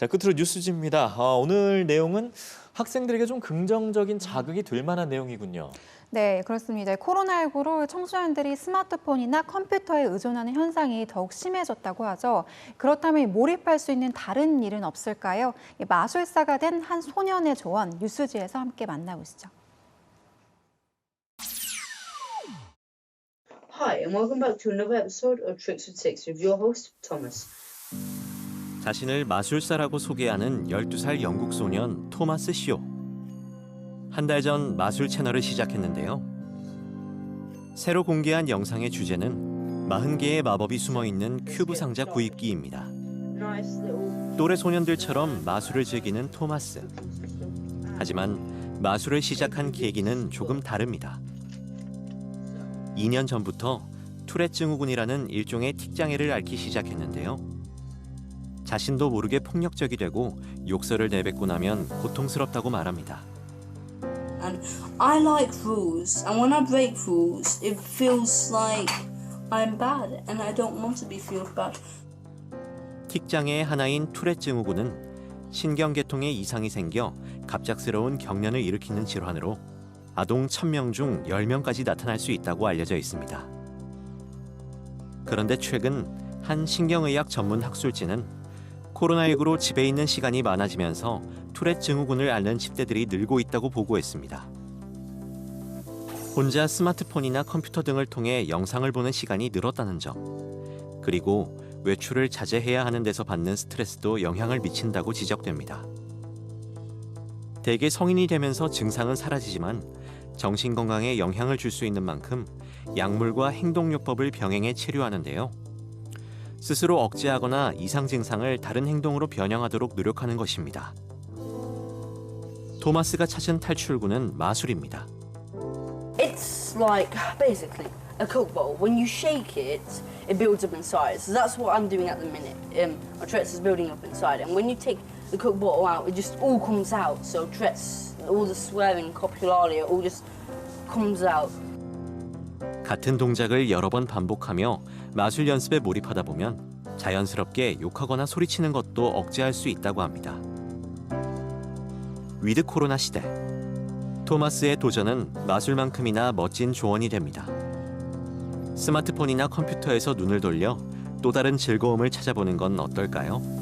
자, 끝으로 뉴스지입니다. 아, 오늘 내용은 학생들에게 좀 긍정적인 자극이 될 만한 내용이군요. 네, 그렇습니다. 코로나19로 청소년들이 스마트폰이나 컴퓨터에 의존하는 현상이 더욱 심해졌다고 하죠. 그렇다면 몰입할 수 있는 다른 일은 없을까요? 이 마술사가 된 한 소년의 조언 뉴스지에서 함께 만나보시죠. Hi, and welcome back to another episode of Tricks with Six with your host, Thomas. 자신을 마술사라고 소개하는 12살 영국 소년 토마스 시오. 한 달 전 마술 채널을 시작했는데요. 새로 공개한 영상의 주제는 40개의 마법이 숨어 있는 큐브 상자 구입기입니다. 또래 소년들처럼 마술을 즐기는 토마스. 하지만 마술을 시작한 계기는 조금 다릅니다. 2년 전부터 투렛 증후군이라는 일종의 틱장애를 앓기 시작했는데요. 자신도 모르게 폭력적이 되고 욕설을 내뱉고 나면 고통스럽다고 말합니다. and I like rules and when I break rules it feels like I'm bad and I don't want to be feel bad. 틱장애의 하나인 투렛 증후군은 신경계통에 이상이 생겨 갑작스러운 경련을 일으키는 질환으로 아동 1000명 중 10명까지 나타날 수 있다고 알려져 있습니다. 그런데 최근 한 신경의학 전문 학술지는 코로나19로 집에 있는 시간이 많아지면서 투렛 증후군을 앓는 10대들이 늘고 있다고 보고했습니다. 혼자 스마트폰이나 컴퓨터 등을 통해 영상을 보는 시간이 늘었다는 점, 그리고 외출을 자제해야 하는 데서 받는 스트레스도 영향을 미친다고 지적됩니다. 대개 성인이 되면서 증상은 사라지지만 정신 건강에 영향을 줄 수 있는 만큼 약물과 행동요법을 병행해 치료하는데요. 스스로 억제하거나 이상 증상을 다른 행동으로 변형하도록 노력하는 것입니다. 토마스가 찾은 탈출구는 마술입니다. It's like basically a coke bottle. When you shake it, it builds up inside. So that's what I'm doing at the minute. Um, my Tourette's is building up inside, and when you take the coke bottle out, it just all comes out. So Tourette's, all the swearing, copulalia, all just comes out. 같은 동작을 여러 번 반복하며 마술 연습에 몰입하다 보면 자연스럽게 욕하거나 소리치는 것도 억제할 수 있다고 합니다. 위드 코로나 시대 토마스의 도전은 마술만큼이나 멋진 조언이 됩니다. 스마트폰이나 컴퓨터에서 눈을 돌려 또 다른 즐거움을 찾아보는 건 어떨까요?